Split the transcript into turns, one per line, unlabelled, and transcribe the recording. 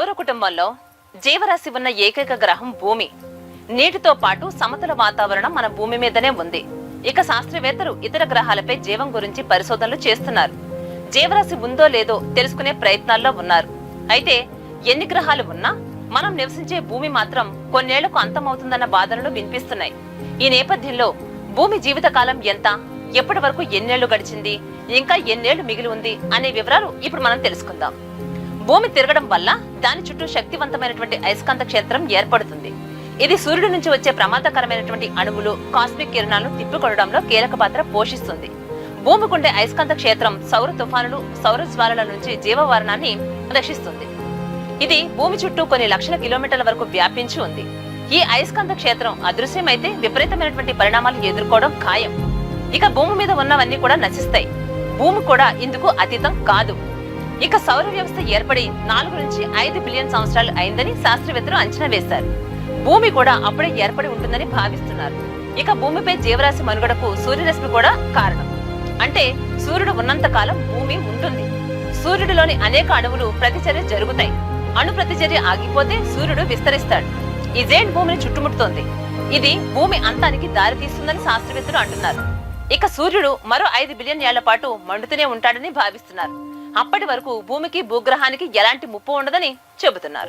సౌర కుటుంబంలో జీవరాశి ఉన్న ఏకైక గ్రహం భూమి. నీటితో పాటు సమతల వాతావరణం మన భూమి మీదనే ఉంది. ఇక శాస్త్రవేత్తలు ఇతర గ్రహాలపై జీవం గురించి పరిశోధనలు చేస్తున్నారు. జీవరాశి ఉందో లేదో తెలుసుకునే ప్రయత్నాల్లో ఉన్నారు. అయితే ఎన్ని గ్రహాలు ఉన్నా మనం నివసించే భూమి మాత్రం కొన్నేళ్ళకు అంతమవుతుందన్న వాదనలు వినిపిస్తున్నాయి. ఈ నేపథ్యంలో భూమి జీవితకాలం ఎంత? ఎప్పటి వరకు ఎన్నేళ్ళు గడిచింది? ఇంకా ఎన్నేళ్ళు మిగిలి ఉంది? అనే వివరాలు ఇప్పుడు మనం తెలుసుకుందాం. భూమి తిరగడం వల్ల దాని చుట్టూ శక్తివంతమైనటువంటి అయస్కాంత క్షేత్రం ఏర్పడుతుంది. ఇది సూర్యుడి నుంచి వచ్చే ప్రమాదకరమైనటువంటి అణువులు కాస్మిక్ కిరణాలను తిప్పికొనడంలో కీలక పాత్ర పోషిస్తుంది. భూమికుండే అయస్కాంత క్షేత్రం సౌర తుఫానులు సౌర జ్వాలల నుంచి జీవవరణాన్ని రక్షిస్తుంది. ఇది భూమి చుట్టూ కొన్ని లక్షల కిలోమీటర్ల వరకు వ్యాపించి ఉంది. ఈ అయస్కాంత క్షేత్రం అదృశ్యమైతే విపరీతమైనటువంటి పరిణామాలు ఎదుర్కోవడం ఖాయం. ఇక భూమి మీద ఉన్నవన్నీ కూడా నశిస్తాయి. భూమి కూడా ఇందుకు అతీతం కాదు. ఇక సౌర వ్యవస్థ ఏర్పడి నాలుగు నుంచి ఐదు బిలియన్ సంవత్సరాలు అయిందని శాస్త్రవేత్తలు అంచనా వేశారు. భూమి కూడా అప్పుడే ఏర్పడి ఉంటుందని భావిస్తున్నారు. ఇక భూమిపై జీవరాశి మనుగడకు సూర్యరశ్మి కూడా కారణం. అంటే సూర్యుడు ఉన్నంత కాలం భూమి ఉంటుంది. సూర్యుడిలోని అనేక అణువులు ప్రతిచర్య జరుగుతాయి. అణు ప్రతిచర్య ఆగిపోతే సూర్యుడు విస్తరిస్తాడు. ఇజేంట్ భూమిని చుట్టుముడుతోంది. ఇది భూమి అంతానికి దారితీస్తుందని శాస్త్రవేత్తలు అంటున్నారు. ఇక సూర్యుడు మరో ఐదు బిలియన్ ఏళ్ళ పాటు మండుతూనే ఉంటాడని భావిస్తున్నారు. అప్పటి వరకు భూమికి భూగ్రహానికి ఎలాంటి ముప్పు ఉండదని చెబుతున్నారు.